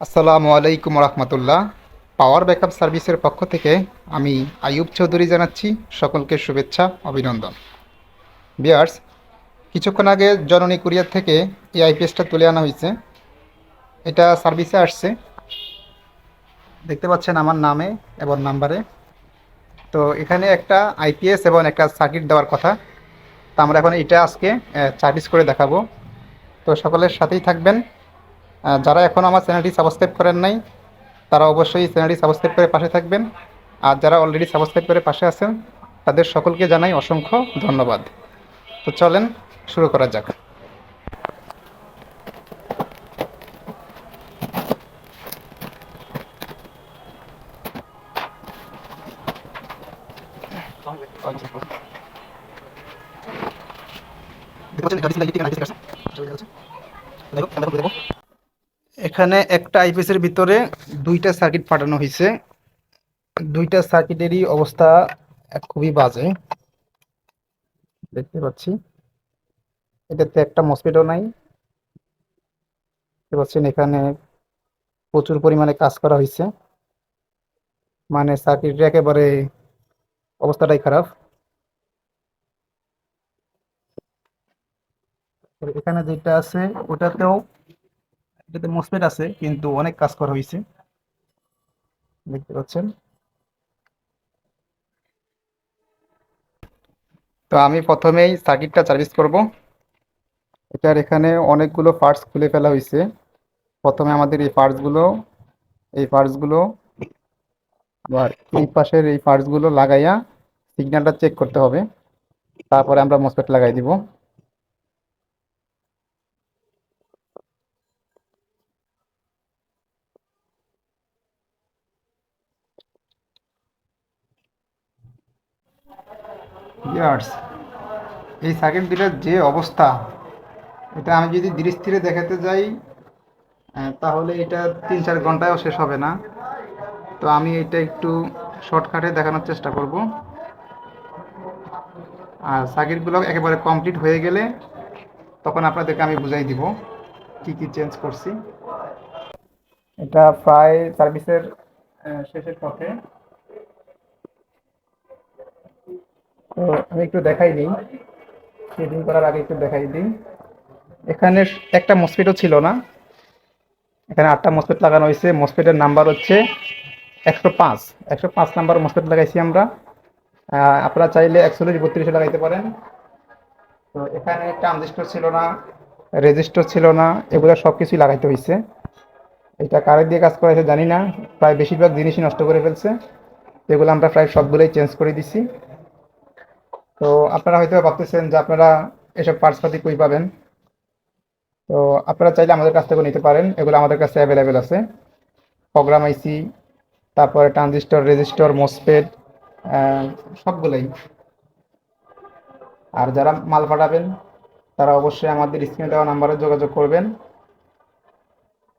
আসসালামু আলাইকুম রহমতুল্লাহ। Power backup সার্ভিসের পক্ষ থেকে আমি আইয়ুব চৌধুরী জানাচ্ছি সকলকে শুভেচ্ছা, অভিনন্দন। বিয়ার্স কিছুক্ষণ আগে জননী কুরিয়ার থেকে এই আইপিএসটা তুলে আনা হয়েছে। এটা সার্ভিসে আসছে। দেখতে পাচ্ছেন আমার নামে এবং নাম্বারে। তো এখানে একটা আইপিএস এবং একটা সার্কিট দেওয়ার কথা। তা আমরা এখন এটা আজকে সার্ভিস করে দেখাবো। তো সকলের সাথেই থাকবেন। যারা এখন আমার চ্যানেলটি সাবস্ক্রাইব করেন নাই, তারা অবশ্যই চ্যানেলটি সাবস্ক্রাইব করে পাশে থাকবেন। আর যারা অলরেডি সাবস্ক্রাইব করে পাশে আছেন, তাদের সকলকে জানাই অসংখ্য ধন্যবাদ। তো চলেন, শুরু করা যাক। এখানে একটা আইপিএসের ভিতরে দুইটা সার্কিট ফাটানো হয়েছে দুইটা সার্কিটেরই অবস্থা খুবই বাজে। দেখতে পাচ্ছি। এটাতে একটা মসপিটও নাই। দেখতে পাচ্ছেন এখানে প্রচুর পরিমাণে কাজ করা হয়েছে মানে সার্কিটের একেবারে অবস্থাটাই খারাপ। এখানে যেটা আছে, ওটাতেও এটাতে মসপেট আছে, কিন্তু অনেক কাজ করা হয়েছে। দেখতে পাচ্ছেন। তো আমি প্রথমেই সার্কিটটা সার্ভিস করব। এটার এখানে অনেকগুলো পার্টস খুলে ফেলা হয়েছে। প্রথমে আমাদের এই পার্টসগুলো এই পার্টসগুলো আবার এই পাশের এই পার্টসগুলো লাগাইয়া সিগন্যালটা চেক করতে হবে। তারপরে আমরা মসপেট লাগাই দিব। ইয়ার্স, এই সার্কিট দুটার যে অবস্থা, এটা আমি যদি দৃষ্টিরে দেখাতে যাই তাহলে এটা তিন চার ঘন্টায়ও শেষ হবে না। তো আমি এটা একটু শর্টকাটে দেখানোর চেষ্টা করব। আর সার্কিটগুলো একেবারে কমপ্লিট হয়ে গেলে তখন আপনাদেরকে আমি বুঝাই দিব কি কি চেঞ্জ করছি। এটা প্রায় সার্ভিসের শেষের পথে। তো আমি একটু দেখাই দিই। সেটিং করার আগে একটু দেখাই দিই। এখানে একটা মসপিটও ছিল না। এখানে আটটা মসপেট লাগানো হয়েছে। মসপেটের নাম্বার হচ্ছে একশো পাঁচ। একশো পাঁচ নাম্বার মসপেট লাগাইছি আমরা। আপনারা চাইলে একচল্লিশ বত্রিশে লাগাইতে পারেন। তো এখানে ট্রানজিস্টর ছিল না, রেজিস্টর ছিল না, এগুলো সব কিছুই লাগাইতে হয়েছে। এটা কারের দিয়ে কাজ করেছে জানি না। প্রায় বেশিরভাগ জিনিসই নষ্ট করে ফেলছে। এগুলো আমরা প্রায় সবগুলোই চেঞ্জ করে দিছি। তো আপনারা হয়তো ভাবতেছেন যে আপনারা এসব পার্টস পাতি কই পাবেন। তো আপনারা চাইলে আমাদের কাছ থেকে নিতে পারেন। এগুলো আমাদের কাছে অ্যাভেলেবেল আছে। প্রোগ্রাম আইসি তারপরে ট্রানজিস্টর রেজিস্টর মোসপেড সবগুলোই। আর যারা মাল পাঠাবেন তারা অবশ্যই আমাদের স্ক্রিনে দেওয়া নাম্বারে যোগাযোগ করবেন।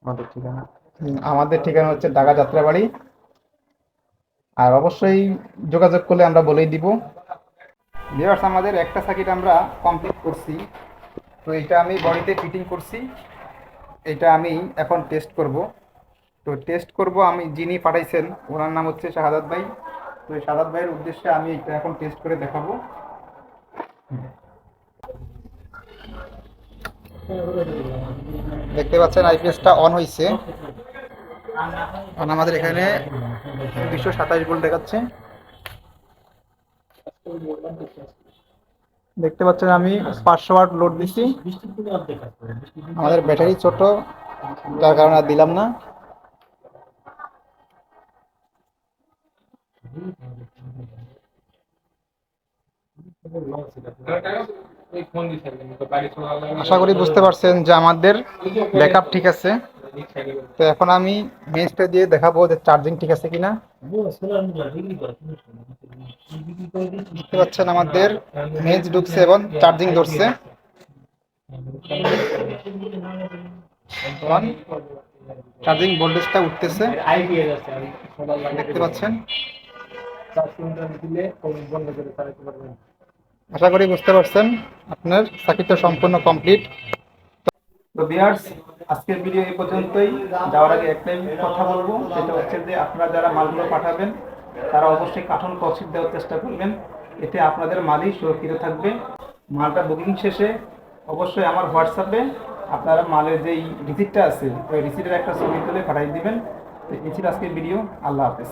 আমাদের ঠিকানা। আমাদের ঠিকানা হচ্ছে ঢাকা যাত্রাবাড়ি। আর অবশ্যই যোগাযোগ করলে আমরা বলেই দিব। ভিউয়ার্স আমাদের একটা সার্কিট আমরা কমপ্লিট করছি। তো এটা আমি বডিতে ফিটিং করছি। এটা আমি এখন টেস্ট করব। তো টেস্ট করব আমি যিনি পাঠাইছেন, ওনার নাম হচ্ছে শাহাদাত ভাই। তো এই শাহাদাত ভাইয়ের উদ্দেশ্যে আমি এটা এখন টেস্ট করে দেখাবো। দেখতে পাচ্ছেন আইপিএসটা অন হয়েছে আমাদের এখানে দুশো সাতাশ ভোল্ট দেখাচ্ছে। দেখতে পাচ্ছেন আমি পাঁচশো ওয়াট লোড দিছি। আমাদের ব্যাটারি ছোট, যার কারণে আর দিলাম না। আশা করি বুঝতে পারছেন যে আমাদের ব্যাকআপ ঠিক আছে। তো এখন আমি মেজটা দিয়ে দেখাবো যে চার্জিং ঠিক আছে কিনা। দেখতে পাচ্ছেন আমাদের মেজ ঢুকছে এবং চার্জিং ধরছে। চার্জিং ভোল্টেজটা উঠতেছে। দেখতে পাচ্ছেন। আশা করি বুঝতে পারছেন, আপনার সার্কিটটা সম্পূর্ণ কমপ্লিট তো বিয়ার্স আজকের ভিডিও এই পর্যন্তই। যাওয়ার আগে একটাই কথা বলব, সেটা হচ্ছে যে আপনারা যারা মালগুলো পাঠাবেন, তারা অবশ্যই কাঠন কসিট দেওয়ার চেষ্টা করবেন। এতে আপনাদের মালই সুরক্ষিত থাকবে। মালটা বুকিং শেষে অবশ্যই আমার হোয়াটসঅ্যাপে আপনারা মালের যেই রিসিপ্টটা আছে, ওই রিসিপ্টের একটা ছবি তুলে পাঠিয়ে দেবেন। তো এই ছিল আজকের ভিডিও আল্লাহ হাফেজ।